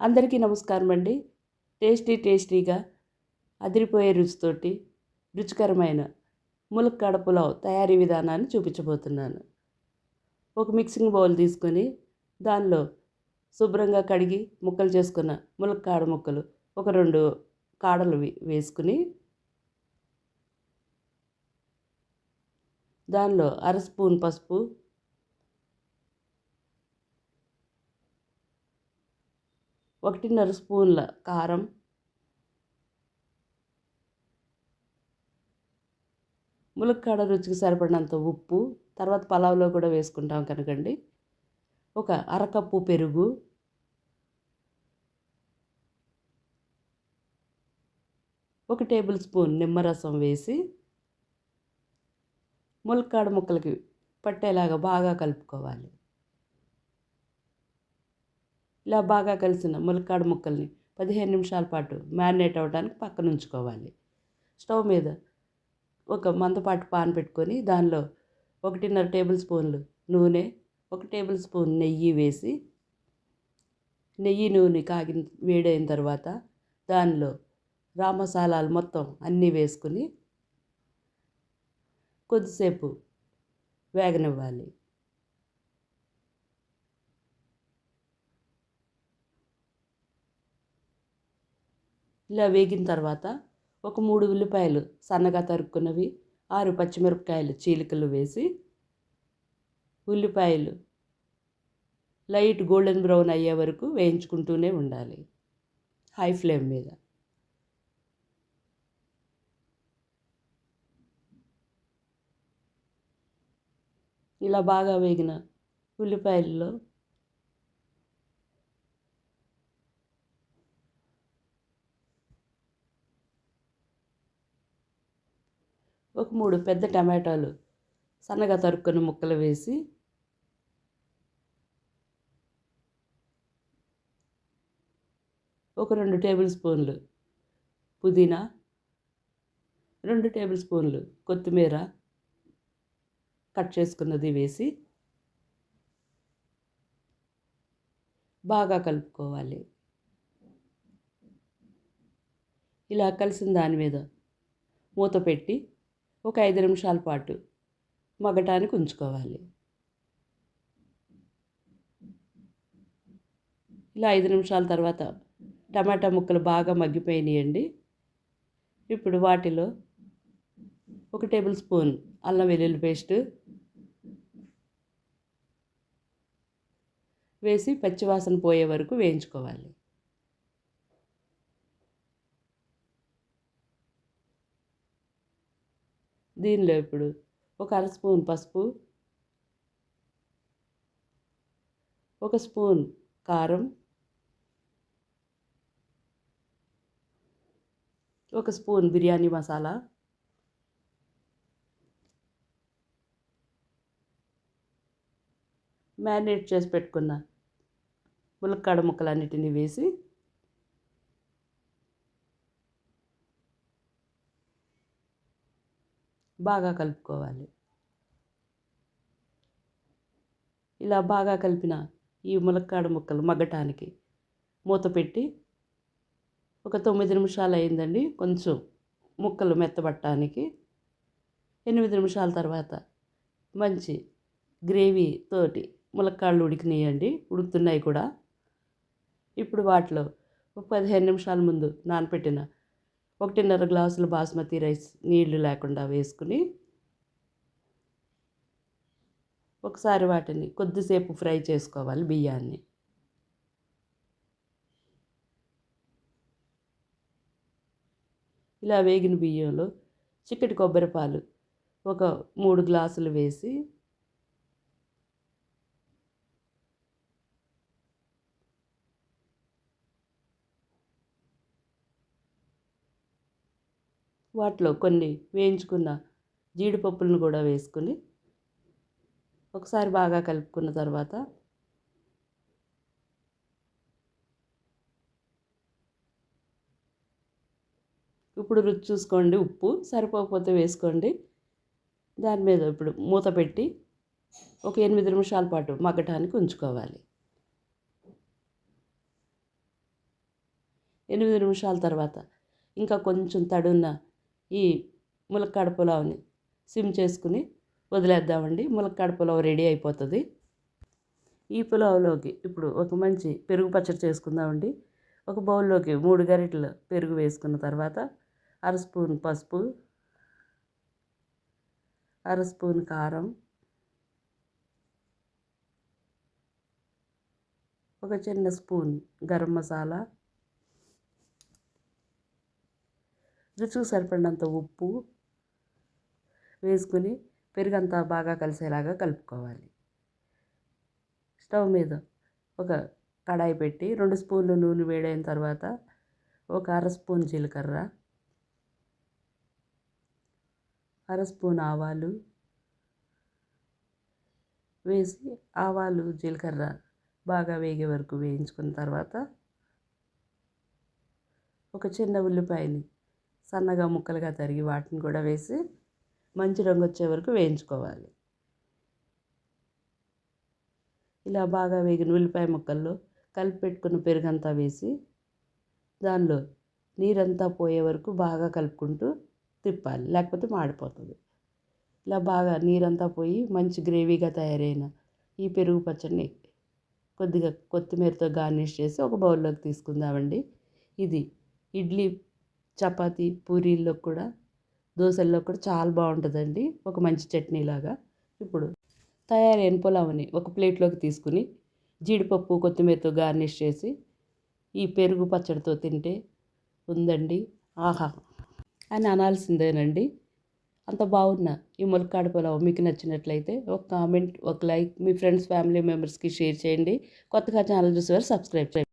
అందరికీ నమస్కారం అండి. టేస్టీ టేస్టీగా అదిరిపోయే రుచితోటి రుచికరమైన ములక్కాడ పులావ్ తయారీ విధానాన్ని చూపించబోతున్నాను. ఒక మిక్సింగ్ బౌల్ తీసుకొని దానిలో శుభ్రంగా కడిగి ముక్కలు చేసుకున్న ములక్కాడ ముక్కలు ఒక రెండు కాడలు వేసుకుని దానిలో అర స్పూన్ పసుపు ఒకటిన్నర స్పూన్ల కారం. ములక్కాడ రుచికి సరిపడినంత ఉప్పు. తర్వాత పలావ్లో కూడా వేసుకుంటాం కనుకండి. ఒక అరకప్పు పెరుగు. ఒక టేబుల్ స్పూన్ నిమ్మరసం వేసి ములక్కాడ ముక్కలకి పట్టేలాగా బాగా కలుపుకోవాలి. ఇలా బాగా కలిసిన ములక్కాడ ముక్కల్ని పదిహేను నిమిషాల పాటు మ్యారినేట్ అవ్వడానికి పక్కన ఉంచుకోవాలి. స్టవ్ మీద ఒక మందపాటి పాన్ పెట్టుకొని దానిలో ఒకటిన్నర టేబుల్ స్పూన్లు నూనె ఒక టేబుల్ స్పూన్ నెయ్యి వేసి నెయ్యి నూనె కాగిన వేడైన తర్వాత దానిలో రా మసాలాలు మొత్తం అన్నీ వేసుకుని కొద్దిసేపు వేగనివ్వాలి. ఇలా వేగిన తర్వాత ఒక మూడు ఉల్లిపాయలు సన్నగా తరుక్కున్నవి ఆరు పచ్చిమిరపకాయలు చీలికలు వేసి ఉల్లిపాయలు లైట్ గోల్డెన్ బ్రౌన్ అయ్యే వరకు వేయించుకుంటూనే ఉండాలి. హై ఫ్లేమ్ మీద. ఇలా బాగా వేగిన ఉల్లిపాయల్లో ఒక మూడు పెద్ద టమాటాలు సన్నగా తరుక్కుని ముక్కలు వేసి ఒక రెండు టేబుల్ స్పూన్లు పుదీనా రెండు టేబుల్ స్పూన్లు కొత్తిమీర కట్ చేసుకున్నది వేసి బాగా కలుపుకోవాలి. ఇలా కలిసిన దాని మీద మూత పెట్టి ఒక ఐదు నిమిషాల పాటు మగ్గటానికి ఉంచుకోవాలి. ఇలా ఐదు నిమిషాల తర్వాత టమాటా ముక్కలు బాగా మగ్గిపోయినాయండి. ఇప్పుడు వాటిలో ఒక టేబుల్ స్పూన్ అల్లం వెల్లుల్లి పేస్ట్ వేసి పచ్చివాసన పోయే వరకు వేయించుకోవాలి. దీనిలో ఇప్పుడు ఒక అర స్పూన్ పసుపు ఒక స్పూన్ కారం ఒక స్పూన్ బిర్యానీ మసాలా మ్యారినేట్ చేసి పెట్టుకున్న ములక్కాడ ముక్కలన్నిటిని వేసి బాగా కలుపుకోవాలి. ఇలా బాగా కలిపిన ఈ ములక్కాడ ముక్కలు మగ్గటానికి మూత పెట్టి ఒక తొమ్మిది నిమిషాలు అయిందండి. కొంచెం ముక్కలు మెత్తబట్టడానికి ఎనిమిది నిమిషాల తర్వాత మంచి గ్రేవీ తోటి ములక్కాళ్ళు ఉడికినాయండి. ఉడుకుతున్నాయి కూడా. ఇప్పుడు వాటిలో ఒక పదిహేను నిమిషాల ముందు నానపెట్టిన ఒకటిన్నర గ్లాసుల బాస్మతి రైస్ నీళ్ళు లేకుండా వేసుకుని ఒకసారి వాటిని కొద్దిసేపు ఫ్రై చేసుకోవాలి బియ్యాన్ని. ఇలా వేగిన బియ్యంలో చిక్కటి కొబ్బరి పాలు ఒక మూడు గ్లాసులు వేసి వాటిలో కొన్ని వేయించుకున్న జీడిపప్పులను కూడా వేసుకుని ఒకసారి బాగా కలుపుకున్న తర్వాత ఇప్పుడు రుచి చూసుకోండి. ఉప్పు సరిపోకపోతే వేసుకోండి. దాని మీద ఇప్పుడు మూత పెట్టి ఒక ఎనిమిది నిమిషాల పాటు మగ్గటానికి ఉంచుకోవాలి. ఎనిమిది నిమిషాల తర్వాత ఇంకా కొంచెం తడున్న ఈ ములక్కాడ పులావ్ని సిమ్ చేసుకుని వదిలేద్దామండి. ములక్కాడ పులావ్ రెడీ అయిపోతుంది. ఈ పులావ్లోకి ఇప్పుడు ఒక మంచి పెరుగు పచ్చడి చేసుకుందామండి. ఒక బౌల్లోకి మూడు గరిటెలు పెరుగు వేసుకున్న తర్వాత అర స్పూన్ పసుపు అర స్పూన్ కారం ఒక చిన్న స్పూన్ గరం మసాలా రుచికి సరిపడినంత ఉప్పు వేసుకుని పెరుగంతా బాగా కలిసేలాగా కలుపుకోవాలి. స్టవ్ మీద ఒక కడాయి పెట్టి రెండు స్పూన్లు నూనె వేడైన తర్వాత ఒక అర స్పూన్ జీలకర్ర అర స్పూన్ ఆవాలు వేసి ఆవాలు జీలకర్ర బాగా వేగే వరకు వేయించుకున్న తర్వాత ఒక చిన్న ఉల్లిపాయని సన్నగా ముక్కలుగా తరిగి వాటిని కూడా వేసి మంచి రంగు వచ్చే వరకు వేయించుకోవాలి. ఇలా బాగా వేగిన ఉల్లిపాయ ముక్కల్లో కలిపి పెట్టుకున్న పెరుగంతా వేసి దానిలో నీరంతా పోయే వరకు బాగా కలుపుకుంటూ తిప్పాలి లేకపోతే మాడిపోతుంది. ఇలా బాగా నీరంతా పోయి మంచి గ్రేవీగా తయారైన ఈ పెరుగు పచ్చడిని కొద్దిగా కొత్తిమీరతో గార్నిష్ చేసి ఒక బౌల్లోకి తీసుకుందామండి. ఇది ఇడ్లీ చపాతి పూరీల్లో కూడా దోశల్లో కూడా చాలా బాగుంటుందండి. ఒక మంచి చట్నీ లాగా ఇప్పుడు తయారైన పులావ్ని ఒక ప్లేట్లోకి తీసుకుని జీడిపప్పు కొత్తిమీరతో గార్నిష్ చేసి ఈ పెరుగు పచ్చడితో తింటే ఉందండి. ఆహా! అని అనాల్సిందేనండి. అంత బాగున్న ఈ ములక్కాడ పులావ్ మీకు నచ్చినట్లయితే ఒక కామెంట్ ఒక లైక్ మీ ఫ్రెండ్స్ ఫ్యామిలీ మెంబర్స్కి షేర్ చేయండి. కొత్తగా ఛానల్ చూసేవారు సబ్స్క్రైబ్ చేయండి.